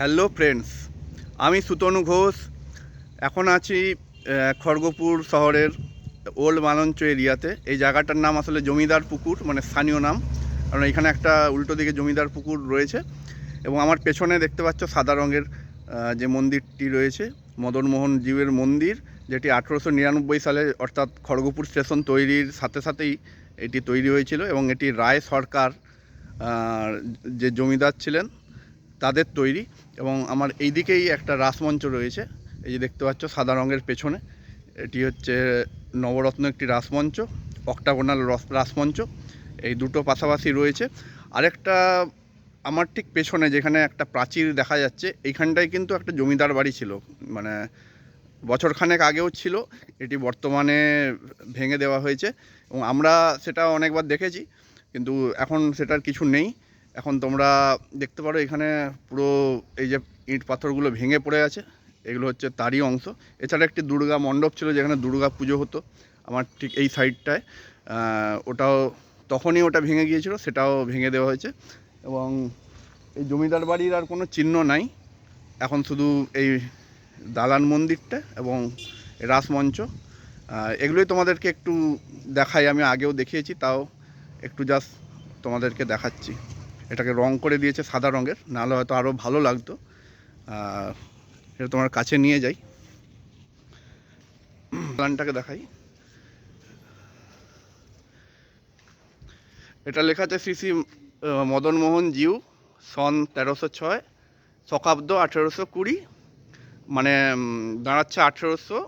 Hello friends, আমি সুতনু ঘোষ। এখন আছি খড়গপুর শহরের ওল্ড মালঞ্চ এরিয়াতে। এই জায়গাটার নাম আসলে জমিদার পুকুর মানে স্থানীয় নাম। কারণ এখানে একটা উল্টো দিকে জমিদার পুকুর রয়েছে। এবং আমার পেছনে দেখতে পাচ্ছ সাদা রঙের যে মন্দিরটি রয়েছে, মদনমোহন জীবের মন্দির, যেটি আঠেরোশো নিরানব্বই সালে অর্থাৎ খড়গপুর স্টেশন তৈরির সাথে সাথেই এটি তৈরি হয়েছিল। এবং এটি রায় সরকার যে জমিদার ছিলেন তাদের তৈরি এবং আমার এই দিকেই একটা রাসমঞ্চ রয়েছে। এই যে দেখতে পাচ্ছ সাদা রঙের পেছনে, এটি হচ্ছে নবরত্ন একটি রাসমঞ্চ, অক্টাগোনাল রস- রাসমঞ্চ। এই দুটো পাশাপাশি রয়েছে। আরেকটা আমার ঠিক পেছনে যেখানে একটা প্রাচীর দেখা যাচ্ছে, এইখানটায় কিন্তু একটা জমিদার বাড়ি ছিল। মানে বছরখানেক আগেও ছিল, এটি বর্তমানে ভেঙে দেওয়া হয়েছে এবং আমরা সেটা অনেকবার দেখেছি, কিন্তু এখন সেটার কিছু নেই। এখন তোমরা দেখতে পারো এখানে পুরো এই যে ইট পাথরগুলো ভেঙে পড়ে আছে, এগুলো হচ্ছে তারই অংশ। এছাড়া একটি দুর্গা মণ্ডপ ছিল যেখানে দুর্গা পুজো হতো, আমার ঠিক এই সাইডটায়। ওটাও তখনই ওটা ভেঙে গিয়েছিল, সেটাও ভেঙে দেওয়া হয়েছে। এবং এই জমিদার বাড়ির আর কোনো চিহ্ন নাই। এখন শুধু এই দালান মন্দিরটা এবং রাসমঞ্চ এগুলোই তোমাদেরকে একটু দেখাই, আমি আগেও দেখিয়েছি, তাও একটু জাস্ট তোমাদেরকে দেখাচ্ছি। এটাকে রং করে দিয়েছে সাদা রঙের, নাহলে হয়তো আরও ভালো লাগতো। এটা তোমার কাছে নিয়ে যাই। প্ল্যানটাকে দেখাই। এটা লেখা আছে শ্রী শ্রী মদনমোহন জিউ, সন তেরোশো ছয়, শকাব্দ আঠেরোশো কুড়ি মানে দাঁড়াচ্ছে আঠেরোশো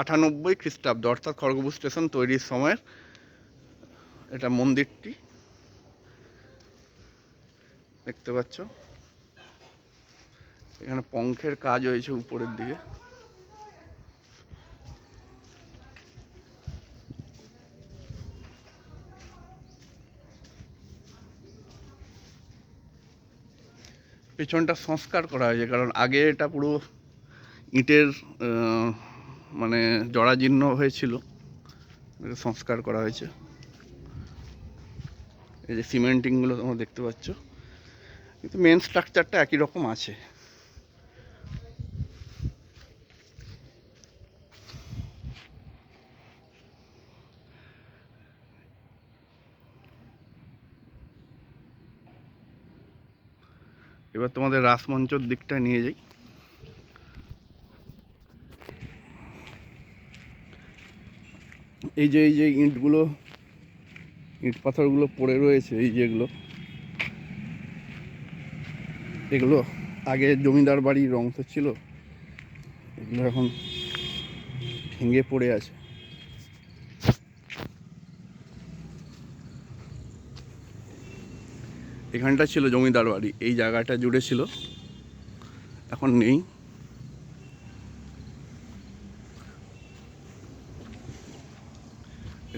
আটানব্বই খ্রিস্টাব্দ, অর্থাৎ খড়গপুর স্টেশন তৈরির সময়ের এটা মন্দিরটি। দেখতে পাচ্ছ? এখানে পঙ্খের কাজ হয়েছে উপরের দিকে। পেছনটা সংস্কার করা হয়েছে, কারণ আগে এটা পুরো ইটের মানে জরাজীর্ণ হয়েছিল। সংস্কার করা হয়েছে। এই যে সিমেন্টিংগুলো তোমরা দেখতে পাচ্ছ। কিন্তু মেন স্ট্রাকচারটা একই রকম আছে। এবার তোমাদের রাসমঞ্চর দিকটা নিয়ে যাই। এই যে এই যে ইঁটগুলো, ইঁট পাথরগুলো পড়ে রয়েছে, এই যেগুলো এগুলো আগে জমিদার বাড়ির অংশ ছিল। এগুলো এখন ভেঙে পড়ে আছে। এখানটা ছিল জমিদার বাড়ি, এই জায়গাটা জুড়ে ছিল। এখন নেই।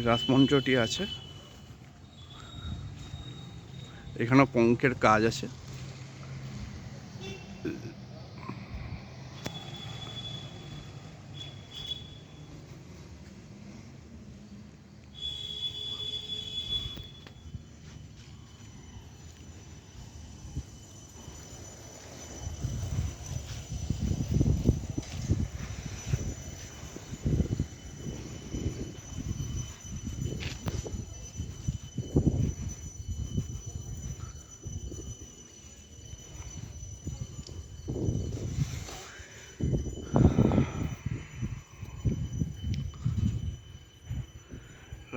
রাসমঞ্চটি আছে। এখানেও পঙ্কের কাজ আছে।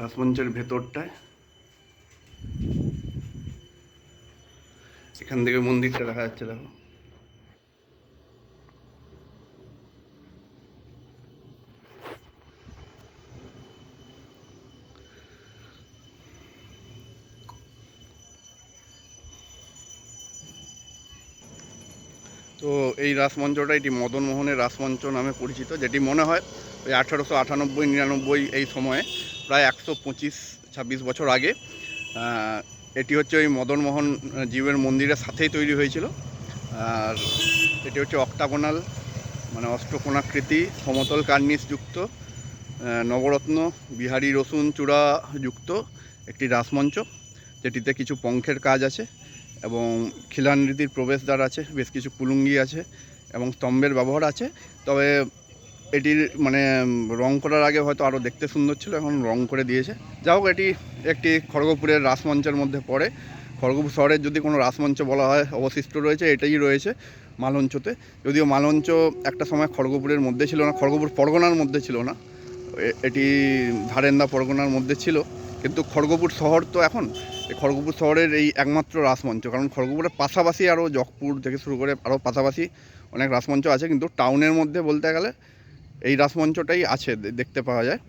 রাসমঞ্চের ভেতরটায়। এখান থেকে মন্দিরটা দেখা যাচ্ছে, দেখো। তো এই রাসমঞ্চটা এটি মদনমোহনের রাসমঞ্চ নামে পরিচিত, যেটি মনে হয় ওই আঠারোশো আটানব্বই নিরানব্বই এই সময়ে প্রায় একশো পঁচিশ, ছাব্বিশ বছর আগে এটি হচ্ছে ওই মদনমোহন জীবের মন্দিরের সাথেই তৈরি হয়েছিল। আর এটি হচ্ছে অক্টাগোনাল মানে অষ্টকোণাকৃতি, সমতল কার্নিস যুক্ত নবরত্ন, বিহারি রসুন চূড়া যুক্ত একটি রাসমঞ্চ, যেটিতে কিছু পঙ্খের কাজ আছে এবং খিলানরীতির প্রবেশদ্বার আছে, বেশ কিছু কুলুঙ্গি আছে এবং স্তম্ভের ব্যবহার আছে। তবে এটির মানে রং করার আগে হয়তো আরও দেখতে সুন্দর ছিল, এখন রং করে দিয়েছে। যা হোক, এটি একটি খড়গপুরের রাসমঞ্চের মধ্যে পড়ে। খড়গপুর শহরের যদি কোনো রাসমঞ্চ বলা হয়, অবশিষ্ট রয়েছে, এটাই রয়েছে মালঞ্চতে। যদিও মালঞ্চ একটা সময় খড়গপুরের মধ্যে ছিল না, খড়গপুর পরগনার মধ্যে ছিল না। এটি ধারেন্দা পরগনার মধ্যে ছিল। কিন্তু খড়গপুর শহর তো এখন খড়গপুর শহরের এই একমাত্র রাসমঞ্চ। কারণ খড়গপুরের পাশাপাশি আরও জকপুর থেকে শুরু করে আরও পাশাপাশি অনেক রাসমঞ্চ আছে, কিন্তু টাউনের মধ্যে বলতে গেলে এই রাসমঞ্চটাই আছে দেখতে পাওয়া যায়।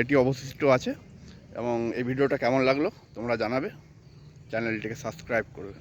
এটি অবশিষ্ট আছে এবং এই ভিডিওটা কেমন লাগল তোমরা জানাবে। চ্যানেলটিকে সাবস্ক্রাইব করবে।